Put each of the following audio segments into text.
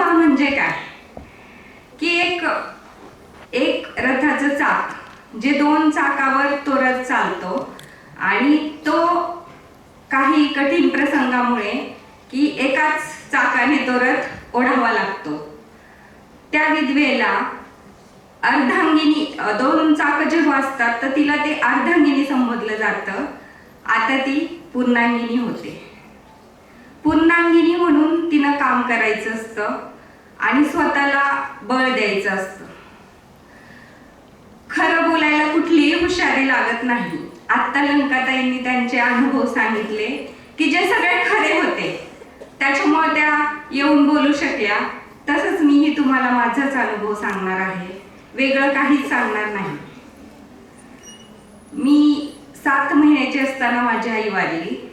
कुटुंब म्हणजे काय? की एक एक रथाचं चाक जे दोन चाकावर तो रथ चालतो आणि तो काही कठीण प्रसंगामुळे की एकाच चाकाने तो रथ ओढावा लागतो. त्या विधवेला अर्धांगिनी दोन चाक जेव्हा असतात तर तिला ते अर्धांगिनी संबोधलं जातं. आता ती पूर्णांगिनी होते. पूर्णांगिनी म्हणून तिनं काम करायचं असतं आणि स्वतःला बळ द्यायचं असतं. खरं बोलायला कुठलीही हुशारी लागत नाही. आत्ता लंकाताईंनी त्यांचे अनुभव सांगितले की जे सगळे खरे होते त्याच्यामुळे त्या येऊन बोलू शकल्या. तसंच मीही तुम्हाला माझाच अनुभव सांगणार आहे. वेगळं काहीच सांगणार नाही. मी सात महिन्याची असताना माझी आई वारली.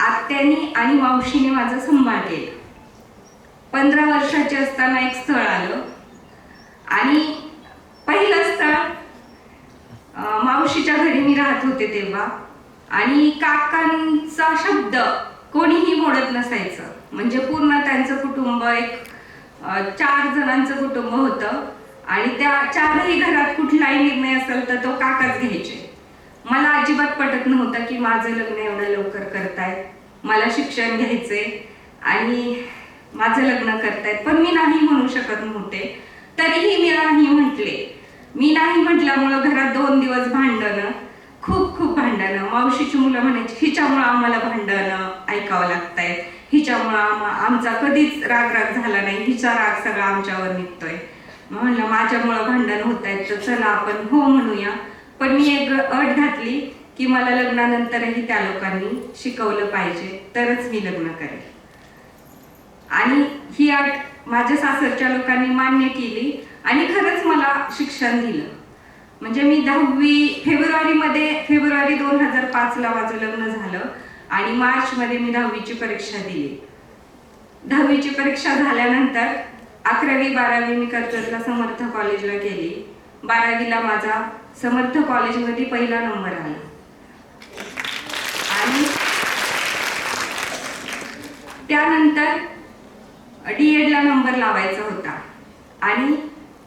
आत्यांनी आणि मावशीने माझं संभाळ केला. पंधरा वर्षाचे असताना एक स्थळ आलं. आणि पहिलं स्थळ मावशीच्या घरी मी राहत होते तेव्हा. आणि काकांचा शब्द कोणीही मोडत नसायचं. म्हणजे पूर्ण त्यांचं कुटुंब एक चार जणांचं कुटुंब होतं. आणि त्या चारही घरात कुठलाही निर्णय असेल तर तो काकाच घ्यायचे. मला अजिबात पटत नव्हतं की माझं लग्न एवढं लवकर करतायत. मला शिक्षण घ्यायचे आणि माझं लग्न करतायत. पण मी नाही म्हणू शकत नव्हते तरीही मी नाही म्हटले. मी नाही म्हटल्यामुळं घरात दोन दिवस भांडणं खूप खूप भांडणं. मावशीची मुलं म्हणायची हिच्यामुळं आम्हाला भांडणं ऐकावं लागतायत हिच्यामुळं आम्हा आमचा कधीच राग राग झाला नाही. हिचा राग सगळा आमच्यावर निघतोय. म्हणलं माझ्यामुळं भांडण होत आहेत तर चला आपण हो म्हणूया. पण मी एक अट घातली की मला लग्नानंतरही त्या लोकांनी शिकवलं पाहिजे तरच मी लग्न करेल. आणि ही अट माझ्या सासरच्या लोकांनी मान्य केली आणि खरंच मला शिक्षण दिलं. म्हणजे मी दहावी फेब्रुवारीमध्ये फेब्रुवारी दोन हजार पाचला माझं लग्न झालं आणि मार्चमध्ये मी दहावीची परीक्षा दिली. दहावीची परीक्षा झाल्यानंतर अकरावी बारावी मी कर्जतला समर्थ कॉलेजला गेली. बारावीला माझा समर्थ कॉलेजमध्ये पहिला नंबर आला आणि त्यानंतर डी एडला नंबर लावायचा होता. आणि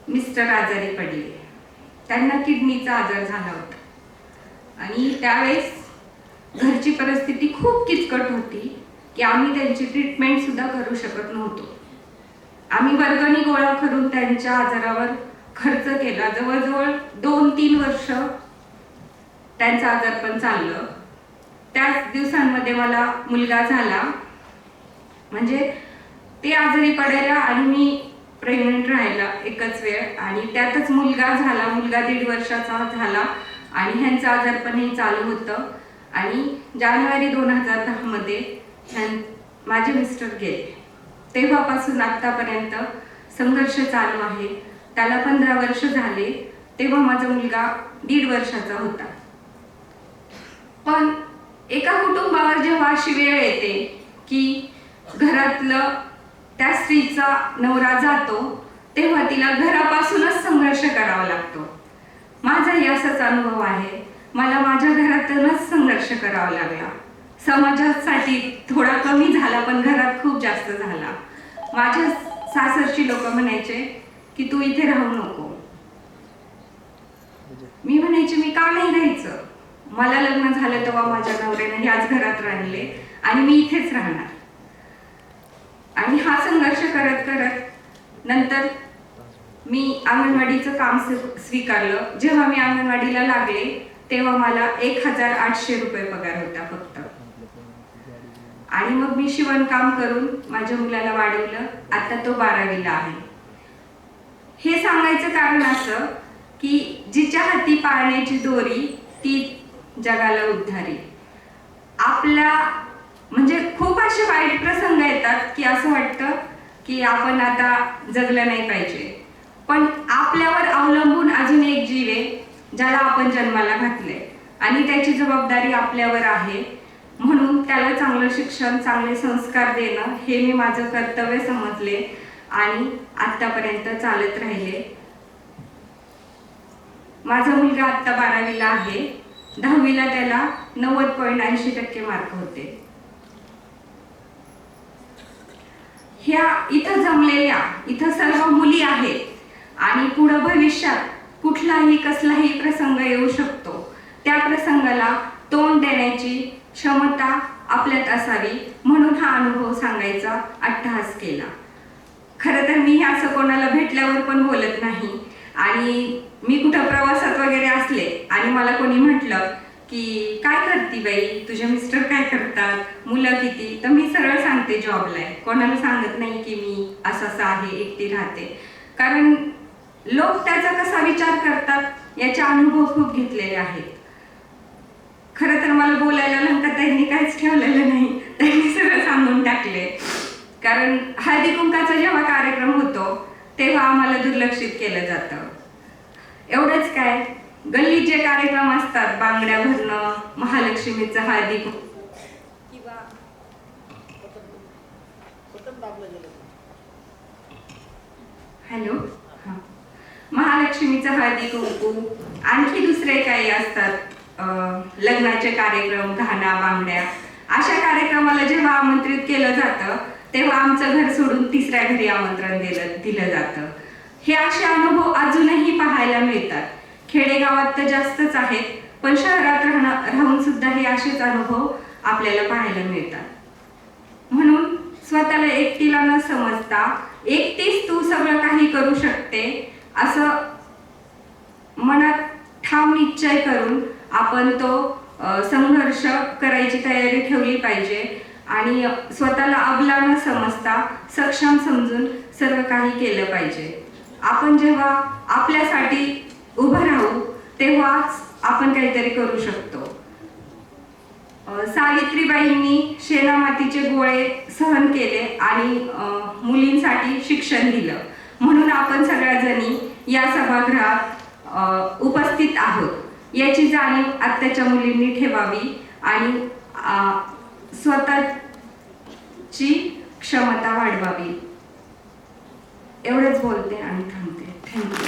मिस्टर आजारी पडले. त्यांना किडनीचा आजार झाला होता. आणि त्यावेळेस घरची परिस्थिती खूप किचकट होती की आम्ही त्यांची ट्रीटमेंट सुद्धा करू शकत नव्हतो. आम्ही वर्गणी गोळा करून त्यांच्या आजारावर खर्च केला. जवळजवळ दोन तीन वर्ष त्यांचं आजारपण चाललं. त्याच दिवसांमध्ये मला मुलगा झाला. म्हणजे ते आजारी पडायला आणि मी प्रेग्नंट राहायला एकच वेळ आणि त्यातच मुलगा झाला. मुलगा दीड वर्षाचा झाला आणि ह्यांचं आजारपणही चालू होतं. आणि जानेवारी दोन हजार दहामध्ये ह्यां माझे मिस्टर गेले. तेव्हापासून आत्तापर्यंत संघर्ष चालू आहे. त्याला पंधरा वर्ष झाले तेव्हा माझा मुलगा दीड वर्षाचा होता. पण एका कुटुंबावर जेव्हा अशी वेळ येते की घरातलं त्या स्त्रीचा नवरा जातो तेव्हा तिला घरापासूनच संघर्ष करावा लागतो. माझाही असाच अनुभव आहे. मला माझ्या घरातूनच संघर्ष करावा लागला. समाजासाठी थोडा कमी झाला पण घरात खूप जास्त झाला. माझ्या सासरची लोक म्हणायचे की तू इथे राहू नको. मी म्हणायची मी का नाही राहायचं? मला लग्न झालं तेव्हा माझ्या नवऱ्याने ह्याच घरात राहिले आणि मी इथेच राहणार. आणि हा संघर्ष करत करत नंतर मी अंगणवाडीचं काम स्वीकारलं. जेव्हा मी अंगणवाडीला लागले तेव्हा मला एक हजार आठशे रुपये पगार होता फक्त. आणि मग मी शिवणकाम करून माझ्या मुलाला वाढवलं. आता तो बारावीला आहे. हे सांगायचं कारण असं की जिच्या हाती पाळण्याची दोरी ती जगाला उद्धारी. आपला म्हणजे खूप असे वाईट प्रसंग येतात की असं वाटतं की आपण आता जगलं नाही पाहिजे. पण आपल्यावर अवलंबून अजून एक जीव आहे ज्याला आपण जन्माला घातले आणि त्याची जबाबदारी आपल्यावर आहे. म्हणून त्याला चांगलं शिक्षण चांगले संस्कार देणं हे मी माझं कर्तव्य समजले. आणि आत्तापर्यंत चालत राहिले. माझा मुलगा आत्ता बारावीला आहे. दहावीला त्याला नव्वद पॉईंट ऐंशी टक्के मार्क होते. ह्या इथं जमलेल्या इथं सर्व मुली आहेत. आणि पुढं भविष्यात कुठलाही कसलाही प्रसंग येऊ शकतो. त्या प्रसंगाला तोंड देण्याची क्षमता आपल्यात असावी म्हणून हा अनुभव सांगायचा अट्टहास केला. खरं तर मी असं कोणाला भेटल्यावर पण बोलत नाही. आणि मी कुठं प्रवासात वगैरे असले आणि मला कोणी म्हटलं की काय करती बाई? तुझे मिस्टर काय करतात? मुलं किती? तर मी सरळ सांगते जॉबला. आहे कोणाला सांगत नाही की मी असं असं आहे एकटी राहते. कारण लोक त्याचा कसा विचार करतात याचे अनुभव खूप घेतलेले आहेत. खरं तर मला बोलायला लंका त्यांनी काहीच ठेवलेलं नाही. त्यांनी सगळं सांगून टाकले. कारण हळदी कुंकाचा जेव्हा कार्यक्रम होतो तेव्हा आम्हाला दुर्लक्षित केलं जातं. एवढंच काय गल्लीत जे कार्यक्रम असतात बांगड्या भरणं महालक्ष्मीचं हळदी किंवा हॅलो? हां. महालक्ष्मीचं हळदी कुंकू आणखी दुसरे काही असतात लग्नाचे कार्यक्रम घाणा बांगड्या अशा कार्यक्रमाला जेव्हा आमंत्रित केलं जातं तेव्हा आमचं घर सोडून तिसऱ्या घरी आमंत्रण दिलं दिलं जातं. हे असे अनुभव अजूनही पाहायला मिळतात. खेडेगावात तर जास्तच आहेत पण शहरात राहणं राहून सुद्धा हे असेच अनुभव आपल्याला पाहायला मिळतात. म्हणून स्वतःला एकटीला न समजता एकटीच तू सगळं काही करू शकते असं मनात ठाम निश्चय करून आपण तो संघर्ष करायची तयारी ठेवली पाहिजे. आणि स्वतःला अबला न समजता सक्षम समजून सर्व काही केलं पाहिजे. आपण जेव्हा आपल्यासाठी उभं राहू तेव्हाच आपण काहीतरी करू शकतो. सावित्रीबाईंनी सावित्रीबाईंनी शेणामातीचे गोळे सहन केले आणि मुलींसाठी शिक्षण दिलं. म्हणून आपण सगळ्या जणी या सभागृहात उपस्थित आहोत. याची जाणीव आत्ताच्या मुलींनी ठेवावी आणि स्वतःची क्षमता वाढवावी. एवढंच बोलते आणि थांबते. थँक्यू